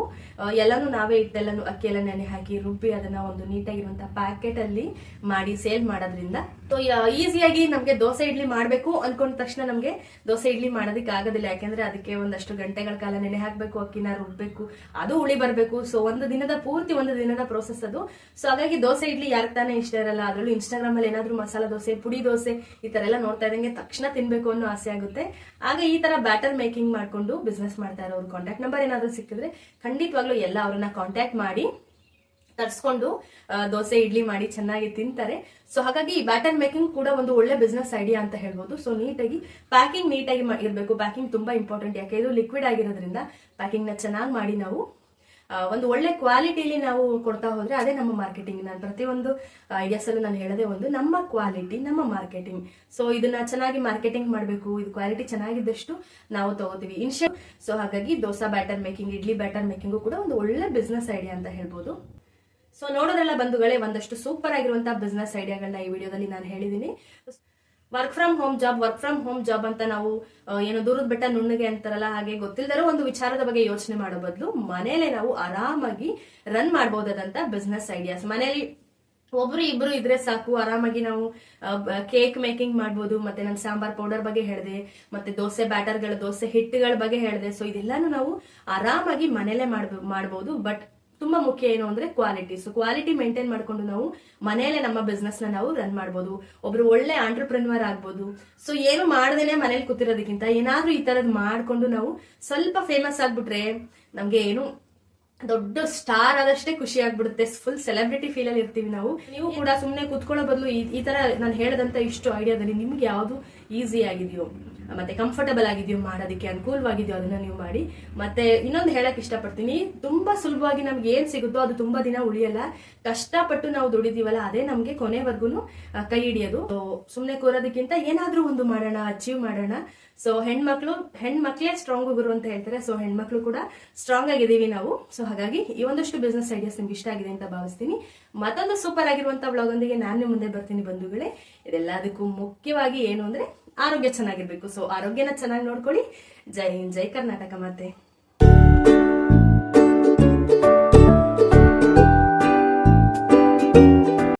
ಎಲ್ಲಾನು ನಾವೇ ಇಟ್ಟೆಲ್ಲಾನು ಅಕ್ಕಿ ಎಲ್ಲ ನೆನೆ ಹಾಕಿ ರುಬ್ಬಿ ಅದನ್ನ ಒಂದು ನೀಟಾಗಿರುವಂತಹ ಪ್ಯಾಕೆಟ್ ಅಲ್ಲಿ ಮಾಡಿ ಸೇಲ್ ಮಾಡೋದ್ರಿಂದ. ಸೊ ಈಸಿಯಾಗಿ ನಮ್ಗೆ ದೋಸೆ ಇಡ್ಲಿ ಮಾಡಬೇಕು ಅನ್ಕೊಂಡ ತಕ್ಷಣ ನಮ್ಗೆ ದೋಸೆ ಇಡ್ಲಿ ಮಾಡೋದಕ್ಕೆ ಆಗೋದಿಲ್ಲ ಯಾಕೆಂದ್ರೆ ಅದಕ್ಕೆ ಒಂದಷ್ಟು ಗಂಟೆಗಳ ಕಾಲ ನೆನೆ ಹಾಕ್ಬೇಕು ಅಕ್ಕಿನ ರುಬ್ಬಬೇಕು ಅದು ಹುಳಿ ಬರ್ಬೇಕು. ಸೊ ಒಂದು ದಿನದ ಪೂರ್ತಿ ಒಂದು ದಿನದ ಪ್ರೋಸೆಸ್ ಅದು. ಸೊ ಹಾಗಾಗಿ ದೋಸೆ, ಇಡ್ಲಿ ಯಾರು ತಾನೇ ಇಷ್ಟ ಇರಲ್ಲ, ಅದರಲ್ಲೂ ಇನ್ಸ್ಟಾಗ್ರಾಮ್ ಅಲ್ಲಿ ಏನಾದ್ರೂ ಮಸಾಲಾ ದೋಸೆ, ಪುಡಿ ದೋಸೆ ಈ ತರ ಎಲ್ಲ ನೋಡ್ತಾ ಇದ್ದಂಗೆ ತಕ್ಷಣ ತಿನ್ಬೇಕು ಅನ್ನೋ ಆಸೆ ಆಗುತ್ತೆ. ಆಗ ಈ ತರ ಬ್ಯಾಟರ್ ಮೇಕಿಂಗ್ ಮಾಡ್ಕೊಂಡು ಬಿಸ್ನೆಸ್ ಮಾಡ್ತಾ ಇರೋರು. ಕಾಂಟ್ಯಾಕ್ಟ್ ನಂಬರ್ ಏನಾದ್ರೂ ಸಿಕ್ಕಿದ್ರೆ ಖಂಡಿತವಾಗ್ಲೂ ಎಲ್ಲ ಅವ್ರನ್ನ ಕಾಂಟ್ಯಾಕ್ಟ್ ಮಾಡಿ. ತರ್ಸ್ಕೊಂಡು ದೋಸೆ, ಇಡ್ಲಿ ಮಾಡಿ ಚೆನ್ನಾಗಿ ತಿಂತಾರೆ. ಸೊ ಹಾಗಾಗಿ ಈ ಬ್ಯಾಟರ್ ಮೇಕಿಂಗ್ ಕೂಡ ಒಂದು ಒಳ್ಳೆ ಬಿಸ್ನೆಸ್ ಐಡಿಯಾ ಅಂತ ಹೇಳ್ಬೋದು. ಸೊ ನೀಟಾಗಿ ಪ್ಯಾಕಿಂಗ್ ನೀಟಾಗಿ ಇರಬೇಕು. ಪ್ಯಾಕಿಂಗ್ ತುಂಬಾ ಇಂಪಾರ್ಟೆಂಟ್ ಯಾಕೆ ಇದು ಲಿಕ್ವಿಡ್ ಆಗಿರೋದ್ರಿಂದ ಪ್ಯಾಕಿಂಗ್ನ ಚೆನ್ನಾಗಿ ಮಾಡಿ ನಾವು ಒಂದು ಒಳ್ಳೆ ಕ್ವಾಲಿಟಿಲಿ ನಾವು ಕೊಡ್ತಾ ಹೋದ್ರೆ ಅದೇ ನಮ್ಮ ಮಾರ್ಕೆಟಿಂಗ್ ನಾನು ಪ್ರತಿಯೊಂದು ಐಡಿಯಾಸ್ ಅಲ್ಲೂ ನಾನು ಹೇಳದೆ ಒಂದು ನಮ್ಮ ಕ್ವಾಲಿಟಿ ನಮ್ಮ ಮಾರ್ಕೆಟಿಂಗ್ ಸೊ ಇದನ್ನ ಚೆನ್ನಾಗಿ ಮಾರ್ಕೆಟಿಂಗ್ ಮಾಡಬೇಕು. ಇದು ಕ್ವಾಲಿಟಿ ಚೆನ್ನಾಗಿದ್ದಷ್ಟು ನಾವು ತಗೋತೀವಿ. ಇನ್ಶಿಯಲ್ ಸೊ ಹಾಗಾಗಿ dosa batter making idli batter making ಕೂಡ ಒಂದು ಒಳ್ಳೆ ಬಿಸ್ನೆಸ್ ಐಡಿಯಾ ಅಂತ ಹೇಳ್ಬೋದು. ಸೊ ನೋಡೋದೆಲ್ಲ ಬಂಧುಗಳೇ, ಒಂದಷ್ಟು ಸೂಪರ್ ಆಗಿರುವಂತಹ ಬಿಸ್ನೆಸ್ ಐಡಿಯಾಗಳನ್ನ ಈ ವಿಡಿಯೋದಲ್ಲಿ ನಾನು ಹೇಳಿದ್ದೀನಿ work from home job work from home job ಅಂತ ನಾವು ಏನು ದೂರದ ಬೆಟ್ಟ ನುಣ್ಣಗೆ ಅಂತಾರಲ್ಲ, ಹಾಗೆ ಗೊತ್ತಿಲ್ಲದರೂ ಒಂದು ವಿಚಾರದ ಬಗ್ಗೆ ಯೋಚನೆ ಮಾಡೋ ಬದಲು ಮನೇಲೆ ನಾವು ಆರಾಮಾಗಿ ರನ್ ಮಾಡಬಹುದಾದಂತ ಬಿಸ್ನೆಸ್ ಐಡಿಯಾಸ್ ಮನೇಲಿ ಒಬ್ರು ಇಬ್ರು ಇದ್ರೆ ಸಾಕು, ಆರಾಮಾಗಿ ನಾವು ಕೇಕ್ ಮೇಕಿಂಗ್ ಮಾಡ್ಬೋದು, ಮತ್ತೆ ನಾನು ಸಾಂಬಾರ್ ಪೌಡರ್ ಬಗ್ಗೆ ಹೇಳಿದೆ, ಮತ್ತೆ ದೋಸೆ ಬ್ಯಾಟರ್ಗಳ ದೋಸೆ ಹಿಟ್ಟುಗಳ ಬಗ್ಗೆ ಹೇಳಿದೆ. ಸೊ ಇದೆಲ್ಲಾನು ನಾವು ಆರಾಮಾಗಿ ಮನೇಲೆ ಮಾಡ್ಬ, ಮಾಡ್ಬೋದು ಬಟ್ ತುಂಬಾ ಮುಖ್ಯ ಏನು ಅಂದ್ರೆ ಕ್ವಾಲಿಟಿ ಸೊ ಕ್ವಾಲಿಟಿ ಮೇಂಟೈನ್ ಮಾಡ್ಕೊಂಡು ನಾವು ಮನೆಯಲ್ಲೇ ನಮ್ಮ ಬಿಸ್ನೆಸ್ನ ನಾವು ರನ್ ಮಾಡ್ಬೋದು. ಒಬ್ರು ಒಳ್ಳೆ ಆಂಟರ್ಪ್ರಿನ್ವರ್ ಆಗ್ಬೋದು. ಸೊ ಏನು ಮಾಡದೇನೆ ಮನೇಲಿ ಕೂತಿರೋದಕ್ಕಿಂತ ಏನಾದ್ರೂ ಈ ತರದ್ ಮಾಡ್ಕೊಂಡು ನಾವು ಸ್ವಲ್ಪ ಫೇಮಸ್ ಆಗ್ಬಿಟ್ರೆ ನಮ್ಗೆ ಏನು ದೊಡ್ಡ ಸ್ಟಾರ್ ಆದಷ್ಟೇ ಖುಷಿ ಆಗ್ಬಿಡುತ್ತೆ. ಫುಲ್ ಸೆಲೆಬ್ರಿಟಿ ಫೀಲ್ ಅಲ್ಲಿ ಇರ್ತೀವಿ ನಾವು. ನೀವು ಕೂಡ ಸುಮ್ಮನೆ ಕುತ್ಕೊಳ್ಳೋ ಬದಲು ಈ- ಈ ತರ ನಾನು ಹೇಳದಂತ ಇಷ್ಟು ಐಡಿಯಾದಲ್ಲಿ ನಿಮ್ಗೆ ಯಾವ್ದು ಈಸಿ ಆಗಿದೆಯೋ, ಮತ್ತೆ ಕಂಫರ್ಟಬಲ್ ಆಗಿದೆಯೋ ಮಾಡೋದಕ್ಕೆ ಅನುಕೂಲವಾಗಿದೆಯೋ ಅದನ್ನ ನೀವು ಮಾಡಿ. ಮತ್ತೆ ಇನ್ನೊಂದು ಹೇಳಕ್ ಇಷ್ಟಪಡ್ತೀನಿ, ತುಂಬಾ ಸುಲಭವಾಗಿ ನಮ್ಗೆ ಏನ್ ಸಿಗುತ್ತೋ ಅದು ತುಂಬಾ ದಿನ ಉಳಿಯಲ್ಲ. ಕಷ್ಟಪಟ್ಟು ನಾವು ದುಡಿದೀವಲ್ಲ, ಅದೇ ನಮ್ಗೆ ಕೊನೆವರೆಗೂ ಕೈ ಹಿಡಿಯೋದು. ಸುಮ್ನೆ ಕೂರೋದಕ್ಕಿಂತ ಏನಾದ್ರೂ ಒಂದು ಮಾಡೋಣ ಅಚೀವ್ ಮಾಡೋಣ. ಸೊ ಹೆಣ್ಮಕ್ಳು, ಹೆಣ್ಮಕ್ಳೇ ಸ್ಟ್ರಾಂಗ್ ಗುರು ಅಂತ ಹೇಳ್ತಾರೆ. ಸೊ ಹೆಣ್ಮಕ್ಳು ಕೂಡ ಸ್ಟ್ರಾಂಗ್ ಆಗಿದ್ದೀವಿ ನಾವು. ಸೊ ಹಾಗಾಗಿ ಈ ಒಂದಷ್ಟು ಬಿಸ್ನೆಸ್ ಐಡಿಯಾಸ್ ನಿಮ್ಗೆ ಇಷ್ಟ ಆಗಿದೆ ಅಂತ ಭಾವಿಸ್ತೀನಿ. ಮತ್ತೊಂದು ಸೂಪರ್ ಆಗಿರುವಂತ ಬ್ಲಾಗ್ ಒಂದಿಗೆ ನಾನು ಮುಂದೆ ಬರ್ತೀನಿ ಬಂಧುಗಳೇ. ಇದೆಲ್ಲದಕ್ಕೂ ಮುಖ್ಯವಾಗಿ ಏನು ಅಂದ್ರೆ ಆರೋಗ್ಯ ಚೆನ್ನಾಗಿರ್ಬೇಕು. ಸೊ ಆರೋಗ್ಯನ ಚೆನ್ನಾಗಿ ನೋಡ್ಕೊಳ್ಳಿ. ಜೈ ಹಿಂದ್, ಜೈ ಕರ್ನಾಟಕ ಮತ್ತೆ